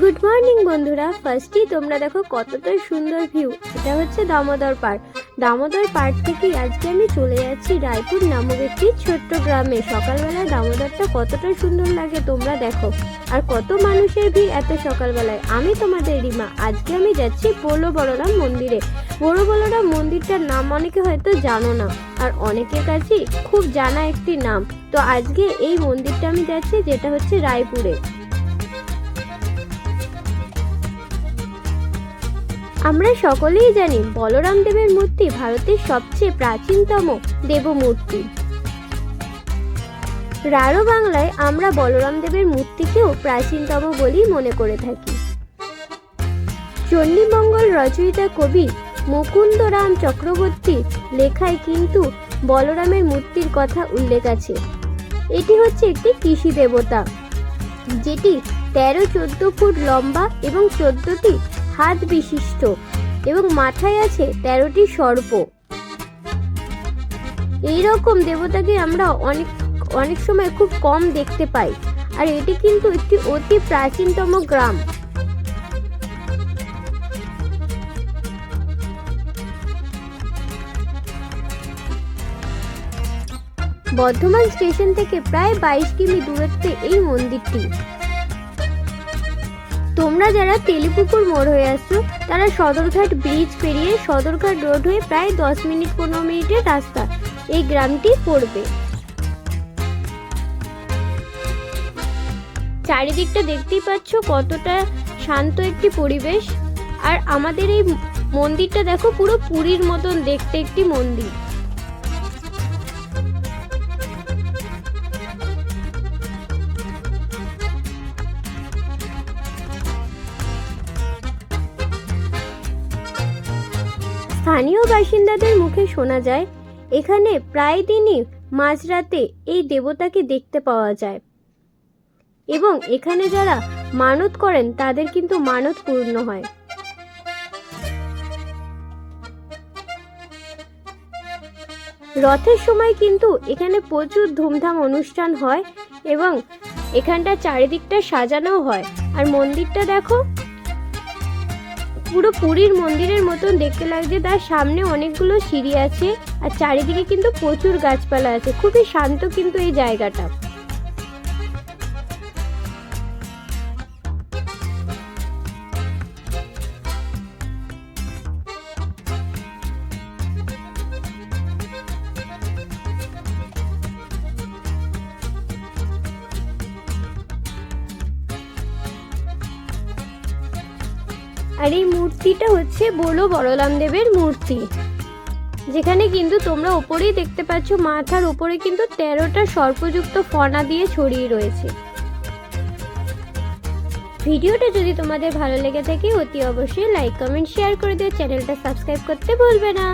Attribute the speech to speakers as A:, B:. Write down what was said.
A: Good morning বন্ধুরা। ফার্স্টই তোমরা দেখো কতটা সুন্দর ভিউ এটা হচ্ছে দামোদর পার্ক। দামোদর পার্ক থেকে আজকে আমি চলে যাচ্ছি রায়পুর নামক একটি ছোট্ট গ্রামে। সকালবেলায় দামোদরটা কতটা সুন্দর লাগে তোমরা দেখো। আর কত মানুষের ভিড় এত সকালবেলায়। আমি তোমাদের রিমা। আজকে আমি যাচ্ছি বড় বড়রাম মন্দিরে। বড় বড়রাম মন্দিরটার নাম অনেকে হয়তো জানো না, আর অনেকের কাছেই খুব জানা একটি নাম। তো আজকে এই মন্দিরটা আমি যাচ্ছি, যেটা হচ্ছে রায়পুরে। আমরা সকলেই জানি বলরাম দেবের মূর্তি ভারতের সবচেয়ে প্রাচীনতম দেবমূর্তি। রারো বাংলায় আমরা বলরাম দেবের মূর্তিকেও প্রাচীনতম বলেই মনে করে থাকি। চণ্ডীমঙ্গল রচয়িতা কবি মুকুন্দরাম চক্রবর্তী লেখায় কিন্তু বলরামের মূর্তির কথা উল্লেখ আছে। এটি হচ্ছে একটি কৃষি দেবতা, যেটি তেরো চোদ্দ ফুট লম্বা এবং চোদ্দটি হাত বিশিষ্ট এবং মাথায় আছে তেরোটি সর্প। এই রকম দেবতাকে আমরা অনেক অনেক সময় খুব কম দেখতে পাই। আর এটি কিন্তু একটি অতি প্রাচীনতম গ্রাম। বর্ধমান স্টেশন থেকে প্রায় বাইশ কিমি দূরত্বে এই মন্দিরটি। তোমরা যারা তেলিপুকুর মোড় হয়ে আসছো, তারা সদরঘাট ব্রিজ পেরিয়ে সদরঘাট রোড হয়ে প্রায় দশ মিনিট পনেরো মিনিটের রাস্তা। এই গ্রামটি পড়বে। চারিদিকটা দেখতেই পাচ্ছ কতটা শান্ত একটি পরিবেশ। আর আমাদের এই মন্দিরটা দেখো পুরো পুরীর মতন দেখতে একটি মন্দির। স্থানীয় বাসিন্দাদের মুখে শোনা যায়, এখানে প্রায় দিনই মাঝরাতে এই দেবতাকে দেখতে পাওয়া যায়। এবং এখানে যারা মানত করেন, তাদের কিন্তু মানত পূর্ণ হয়। রথের সময় কিন্তু এখানে প্রচুর ধুমধাম অনুষ্ঠান হয় এবং এখানটা চারিদিকটা সাজানো হয়। আর মন্দিরটা দেখো পুরো পুরীর মন্দিরের মতন দেখতে লাগছে। তার সামনে অনেকগুলো সিঁড়ি আছে আর চারিদিকে কিন্তু প্রচুর গাছপালা আছে। খুবই শান্ত কিন্তু এই জায়গাটা। আর এই মূর্তিটা হচ্ছে বলো বড়লাম দেবের মূর্তি। যেখানে কিন্তু তোমরা ওপরেই দেখতে পাচ্ছ মাথার ওপরে কিন্তু তেরোটা সর্পযুক্ত ফনা দিয়ে ছড়িয়ে রয়েছে। ভিডিওটা যদি তোমাদের ভালো লেগে থাকে, অতি অবশ্যই লাইক কমেন্ট শেয়ার করে দিও। চ্যানেলটা সাবস্ক্রাইব করতে ভুলবে না।